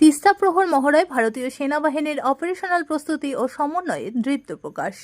তিস্তা প্রহর মহড়ায় ভারতীয় সেনাবাহিনীর অপারেশনাল প্রস্তুতি ও সমন্বয়ে দৃপ্ত প্রকাশ।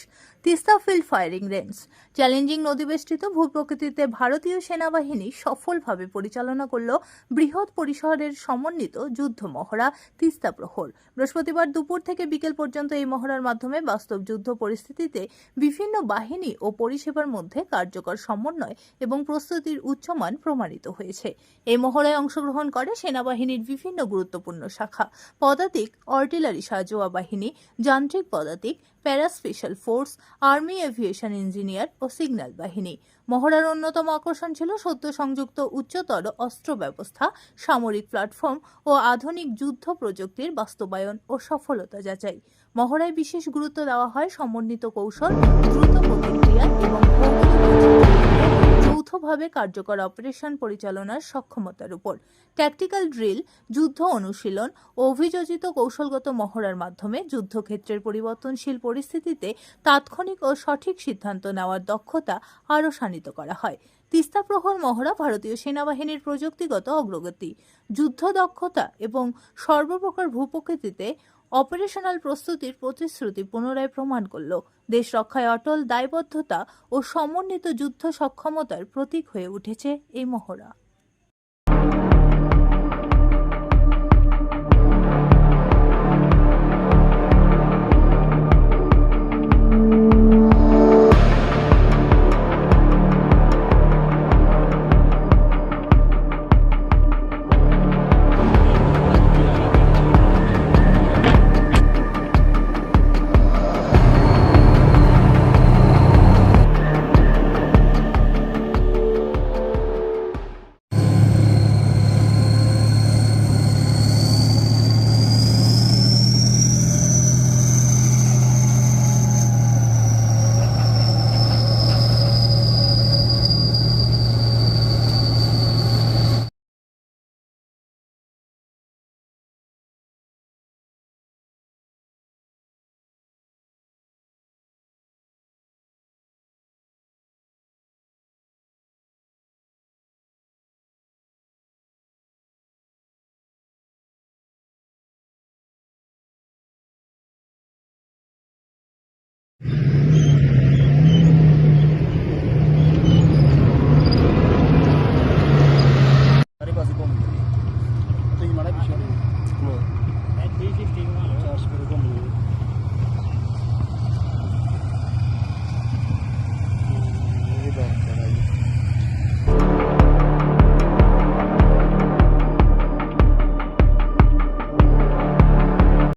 Teesta field firing range. Challenging নদীবেষ্টিত ভূপ্রকৃতিতে ভারতীয় সেনাবাহিনী সফলভাবে পরিচালনা করল বৃহৎ পরিসরের সমন্বিত যুদ্ধ মহড়া তিস্তা প্রহর। বৃহস্পতিবার দুপুর থেকে বিকেল পর্যন্ত এই মহড়ার মাধ্যমে বাস্তব যুদ্ধ পরিস্থিতিতে বিভিন্ন বাহিনী ও পরিষেবার মধ্যে কার্যকর সমন্বয় এবং প্রস্তুতির উচ্চমান প্রমাণিত হয়েছে। এই মহড়ায় অংশগ্রহণ করে সেনাবাহিনীর বিভিন্ন গুরুত্বপূর্ণ শাখা। পদাতিক আর্টিলারি সাজোয়া বাহিনী যান্ত্রিক পদাতিক para special force, army aviation engineer ও সিগন্যাল বাহিনী। মহড়ার অন্যতম আকর্ষণ ছিল সদ্য সংযুক্ত উচ্চতর অস্ত্র ব্যবস্থা সামরিক প্ল্যাটফর্ম ও আধুনিক যুদ্ধ প্রযুক্তির বাস্তবায়ন ও সফলতা যাচাই। মহড়ায় বিশেষ গুরুত্ব দেওয়া হয় সমন্বিত কৌশল, দ্রুত প্রতিক্রিয়া এবং যৌথভাবে কার্যকর অপারেশন পরিচালনার সক্ষমতার উপর। ট্যাকটিক্যাল ড্রিল যুদ্ধ অনুশীলন ও অভিযোজিত কৌশলগত মহড়ার মাধ্যমে যুদ্ধক্ষেত্রের পরিবর্তনশীল পরিস্থিতিতে তাৎক্ষণিক ও সঠিক সিদ্ধান্ত নেওয়ার দক্ষতা আরও শানিত করা হয়। তিস্তা প্রহর মহড়া ভারতীয় সেনাবাহিনীর প্রযুক্তিগত অগ্রগতি। যুদ্ধ দক্ষতা এবং সর্বপ্রকার ভূপ্রকৃতিতে অপারেশনাল প্রস্তুতির প্রতিশ্রুতি পুনরায় প্রমাণ করল। দেশ রক্ষায় অটল, দায়বদ্ধতা ও সমন্বিত যুদ্ধ সক্ষমতার প্রতীক হয়ে উঠেছে এই মহড়া।